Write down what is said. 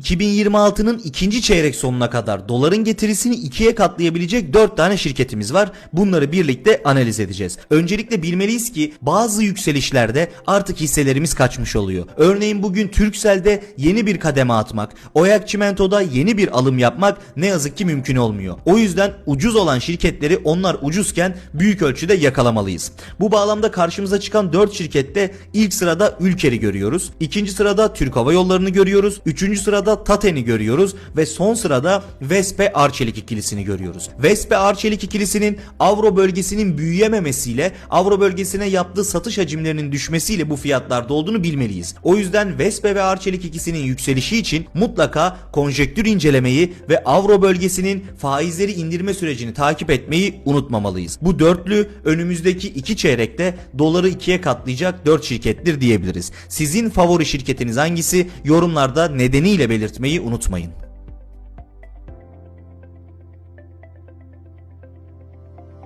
2026'nın ikinci çeyrek sonuna kadar doların getirisini ikiye katlayabilecek 4 tane şirketimiz var. Bunları birlikte analiz edeceğiz. Öncelikle bilmeliyiz ki bazı yükselişlerde artık hisselerimiz kaçmış oluyor. Örneğin bugün Turkcell'de yeni bir kademe atmak, Oyak Çimento'da yeni bir alım yapmak ne yazık ki mümkün olmuyor. O yüzden ucuz olan şirketleri onlar ucuzken büyük ölçüde yakalamalıyız. Bu bağlamda karşımıza çıkan 4 şirkette ilk sırada Ülker'i görüyoruz. ikinci sırada Türk Hava Yolları'nı görüyoruz. Üçüncü sırada Taten'i görüyoruz. Ve son sırada Vespe Arçelik ikilisini görüyoruz. Vespe Arçelik ikilisinin Avro bölgesinin büyüyememesiyle Avro bölgesine yaptığı satış hacimlerinin düşmesiyle bu fiyatlarda olduğunu bilmeliyiz. O yüzden Vespe ve Arçelik ikisinin yükselişi için mutlaka konjektür incelemeyi ve Avro bölgesinin faizleri indirme sürecini takip etmeyi unutmamalıyız. Bu dörtlü önümüzdeki iki çeyrekte doları ikiye katlayacak dört şirkettir diyebiliriz. Sizin favori şirketiniz hangisi? Yorumlarda nedeniyle belirtmeyi unutmayın.